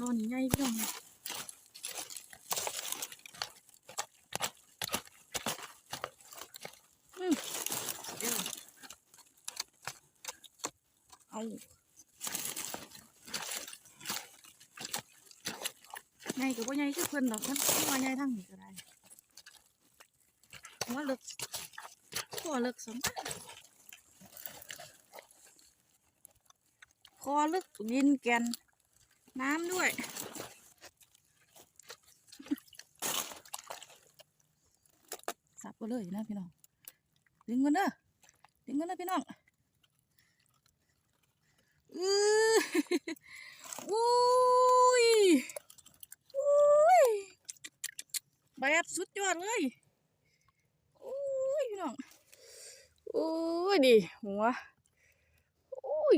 นอนใหญ่พี่น้องเดี๋ยวเอาใหญ่กับว่าใหญ่คือเพิ่นดอกท่านว่าใหญ่ทั้งนี้ก็ได้หัวเลิกหัวเลิกสมากคอลึกดินแกน น้ำด้วย สับไปเลยนะพี่น้อง ดึงกันเด้อ ดึงกันเด้อพี่น้องอืออุ้ยอุ้ยแบบสุดยอดเลยอุ้ยพี่น้องอุ้ยดิหัวอุ้ย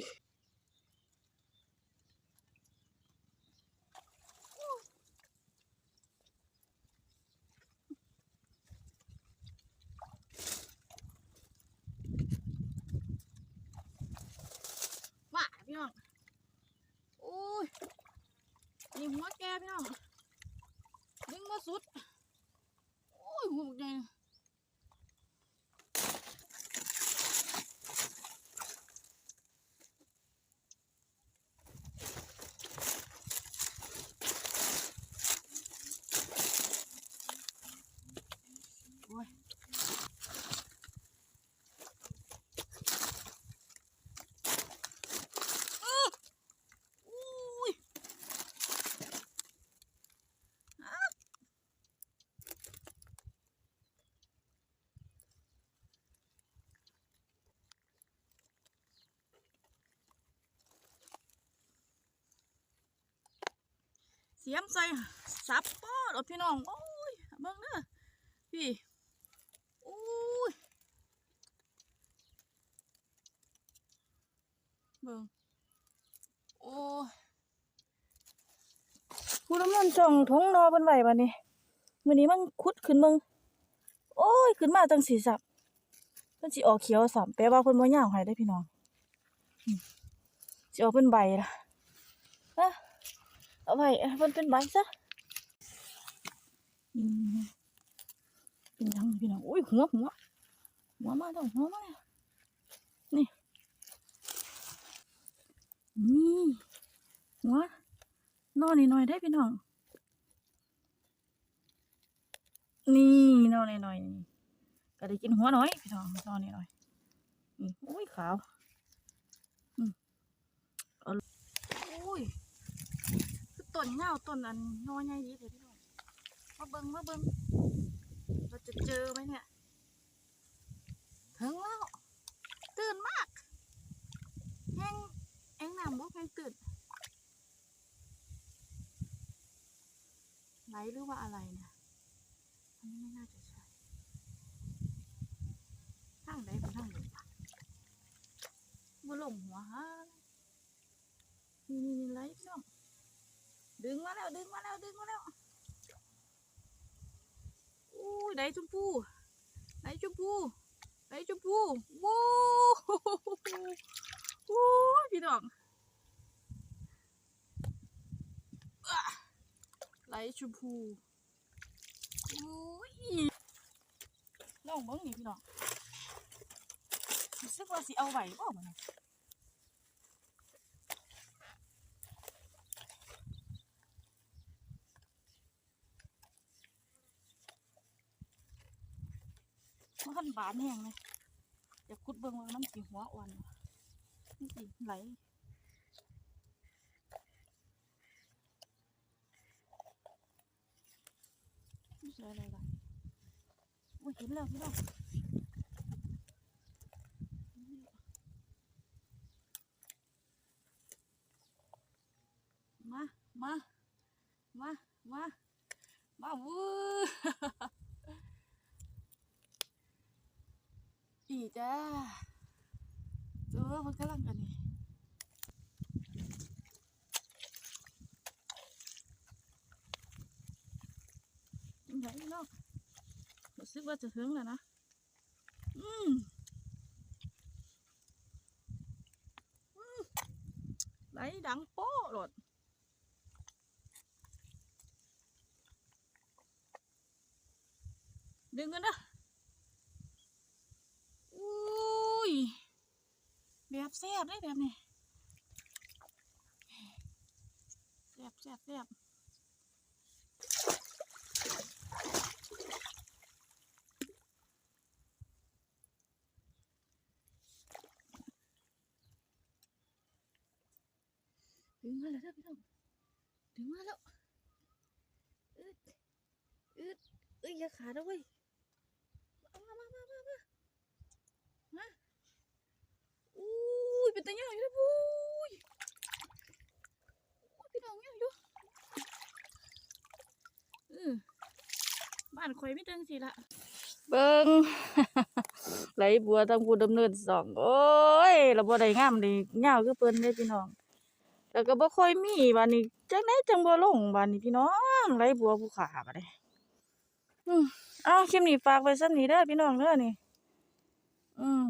ว่าพี่น้อง โอ้ย นี่ หัวแกพี่น้องดึงมาสุด โอ้ยหัวหมกใหญ่ เสียมใส่สับปอดพี่น้องโอ้ยเบิ่งเด้อพี่โอ้ยเบิ่งโอ้ยผู้น้ำมันจ่องทงนอเพิ่นไหวบัดนี้มื้อนี้มันขุดขึ้นมึงโอ้ยขึ้นมาจังสีสับเพิ่นสิออกเขียวสับแปลว่าเพิ่นบ่ย่างให้ได้พี่น้องอืมสิออกเป็นใบละนะ เอาไว้ให้เพิ่นเป็นใบซะเป็นหยังพี่น้องโอ้ยหัวหัวหัวมาแล้วหัวมาแล้วนี่นี่หัวนอนหน่อยได้พี่น้องนี่นอนหน่อยก็ได้กินหัวหน่อยพี่น้องนอนหน่อยนี่โอ้ยขาวอืมเอาโอ้ยคือต้ นเงาต้นอันน้อนใหญ่ดีเถอะพี่น้องมาเบิ่งมาเบิ่งเราจะเจอไหมเนี่ยถึงแล้วตื่นมากแห้งแห้งน้ำบุกแห้งตื่นไหลหรือว่าอะไรเนี่ยอันนี้ไม่น่าจะใช่ทางไหนเป็ทางไหนวะบ่ลงหัวฮะนี่นี่นี่ไหลพี่น้อง ดึงมาแล้วดึงมาแล้วดึงมาแล้วอู้ยไหนชมพูไหนชมพูไหนชมพูว้วโอ้พี่น้องไหลชมพูอุ้ยน้องเบิ้งนี่พี่น้องรู้สึกว่าสิเอาไหวบ่มัน มันบานแห้งเลยอยากขุดเบิ้งว่ามันสีหัวอ่อนบ่มันสีไหลไม่ใช่อะไรล่ะอุ้ยเห็นแล้วพี่น้องมา มา มา มา มาวู้ ผีจ้าเออมันกำลังกันนี่ไหนเนาะรู้สึกว่าจะถึงแล้วนะ อืมไหลดังโป๊ะหลดดึงกันนะ ซ่บเลยแบบนี้แซ่บแซ่บแซ่บดึงมาแล้วเด้อพี่น้องดึงมาแล้ว อึด อึดเอ้ยอย่าขาดนะเว้ยมามามามามามาอุ้ย เป็นตาใหญ่เลยปุ้ยอุ้ยพี่น้องยังอยู่เออบ้านข่อยไม่เจังสิละเบิงไหลบัวทางผู้ดำเนินสองโอ้ยเราบ่ได้งามดียาวคือเพิ่นเด้พี่น้องแล้วก็บ่ค่อยมีบานนี้จังไดจังบ่ลงบานนี้พี่น้องไหลบัวภูขาบัดนี้อืมเอ้าคลิปนี้ฝากไว้ซั่นนี้เด้พี่น้องเด้อนี่อืม